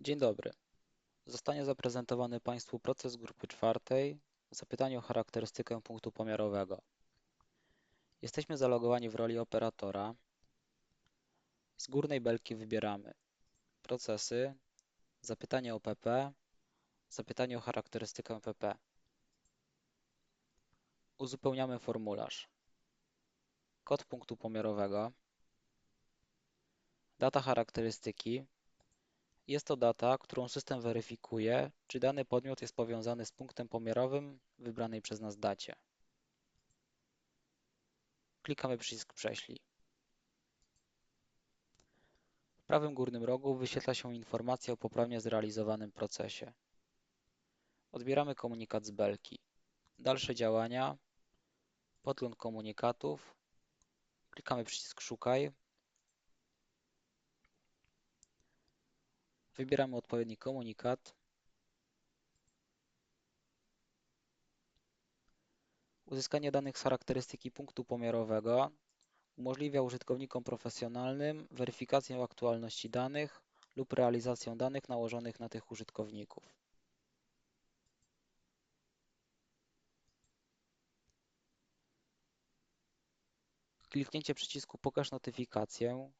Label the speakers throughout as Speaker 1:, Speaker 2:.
Speaker 1: Dzień dobry. Zostanie zaprezentowany Państwu proces grupy czwartej, zapytanie o charakterystykę punktu pomiarowego. Jesteśmy zalogowani w roli operatora. Z górnej belki wybieramy procesy, zapytanie o PP, zapytanie o charakterystykę PP. Uzupełniamy formularz. Kod punktu pomiarowego, data charakterystyki, jest to data, którą system weryfikuje, czy dany podmiot jest powiązany z punktem pomiarowym wybranej przez nas dacie. Klikamy przycisk Prześlij. W prawym górnym rogu wyświetla się informacja o poprawnie zrealizowanym procesie. Odbieramy komunikat z belki. Dalsze działania. Podgląd komunikatów. Klikamy przycisk Szukaj. Wybieramy odpowiedni komunikat. Uzyskanie danych z charakterystyki punktu pomiarowego umożliwia użytkownikom profesjonalnym weryfikację aktualności danych lub realizację danych nałożonych na tych użytkowników. Kliknięcie przycisku Pokaż notyfikację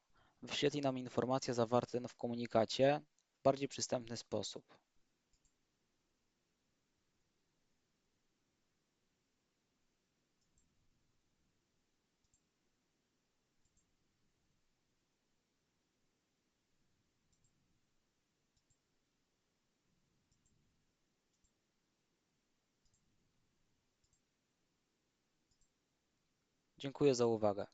Speaker 1: wyświetli nam informacje zawarte w komunikacie bardziej przystępny sposób. Dziękuję za uwagę.